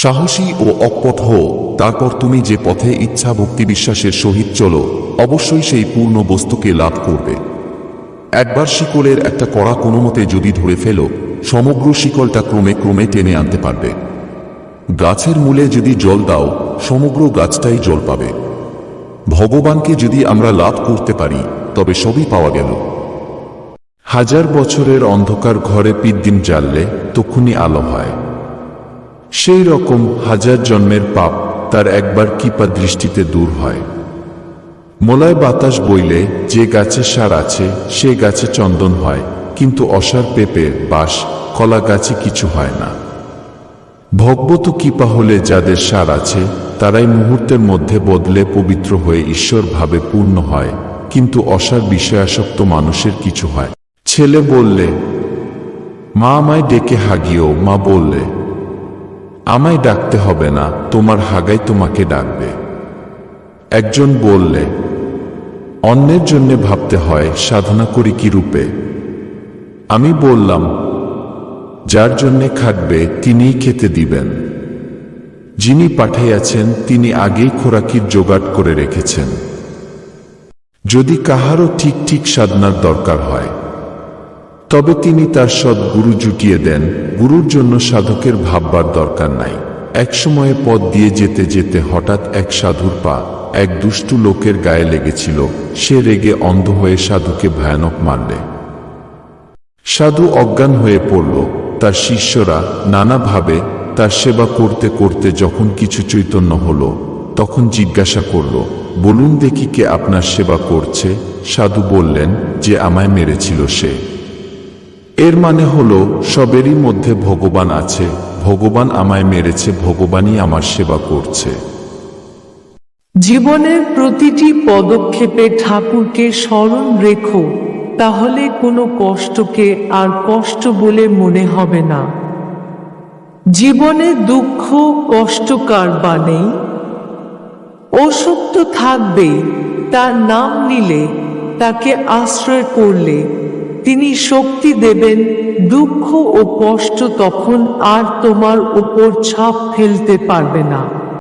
সাহসী ও অকপট হও, তারপর তুমি যে পথে ইচ্ছা ভক্তি বিশ্বাসের সহিত চলো, অবশ্যই সেই পূর্ণ বস্তুকে লাভ করবে। একবার শিকলের একটা কড়া কোনো মতে যদি ধরে ফেলো, সমগ্র শিকলটা ক্রমে ক্রমে টেনে আনতে পারবে। গাছের মূলে যদি জল দাও, সমগ্র গাছটাই জল পাবে। ভগবানকে যদি আমরা লাভ করতে পারি, তবে সবই পাওয়া গেল। হাজার বছরের অন্ধকার ঘরে পিদ্দিম জ্বাললে তখনই আলো হয়। সেই রকম হাজার জন্মের পাপ তার একবার কিপা দৃষ্টিতে দূর হয়। মোলায় বাতাস বইলে যে গাছে সার আছে, সে গাছে চন্দন হয়, কিন্তু অসার পেঁপে, বাঁশ, কলা গাছে কিছু হয় না। ভগবত কৃপা হলে যাদের সার আছে, তারাই মুহূর্তের মধ্যে বদলে পবিত্র হয়ে ঈশ্বর ভাবে পূর্ণ হয়, কিন্তু অসার বিষয়াসক্ত মানুষের কিছু হয়। ছেলে বললে, মা আমায় ডেকে হাগিও মা বললে আমায় ডাকতে হবে না, তোমার হাগাই তোমাকে ডাকবে। একজন বললে, অন্যের জন্যে ভাবতে হয়, সাধনা করি কি রূপে? আমি বললাম, যার জন্যে খাটবে, তিনিই খেতে দিবেন। যিনি পাঠাইয়াছেন, তিনি আগেই খোরাকির জোগাড় করে রেখেছেন। যদি কাহারও ঠিক ঠিক সাধনার দরকার হয় তবে তিনি তার সৎ গুরু জুটিয়ে দেন। গুরুর জন্য সাধকের ভাববার দরকার নাই। এক সময়ে পথ দিয়ে যেতে যেতে হঠাৎ এক সাধুর পা এক দুষ্টু লোকের গায়ে লেগেছিল। সে রেগে অন্ধ হয়ে সাধুকে ভয়ানক মারলে। সাধু অজ্ঞান হয়ে পড়ল। তার শিষ্যরা নানাভাবে তার সেবা করতে করতে যখন কিছু চৈতন্য হল, তখন জিজ্ঞাসা করল, বলুন দেখি কে আপনার সেবা করছে? সাধু বললেন যে, আমায় মেরেছিল সে। এর মানে হলো, সবেরই মধ্যে ভগবান আছে। ভগবান আমায় মেরেছে, ভগবানই আমার সেবা করছে। জীবনের প্রতিটি পদক্ষেপে ঠাকুরকে স্মরণ রেখো, তাহলে কোনো কষ্টকে আর কষ্ট বলে মনে হবে না। জীবনে দুঃখ, কষ্ট কার বা নেই অসুখ তো তার নাম নিলে, তাকে আশ্রয় করলে তিনি শক্তি দেবেন দুঃখ ও কষ্ট তখন আর তোমার উপর ছাপ ফেলতে পারবে না।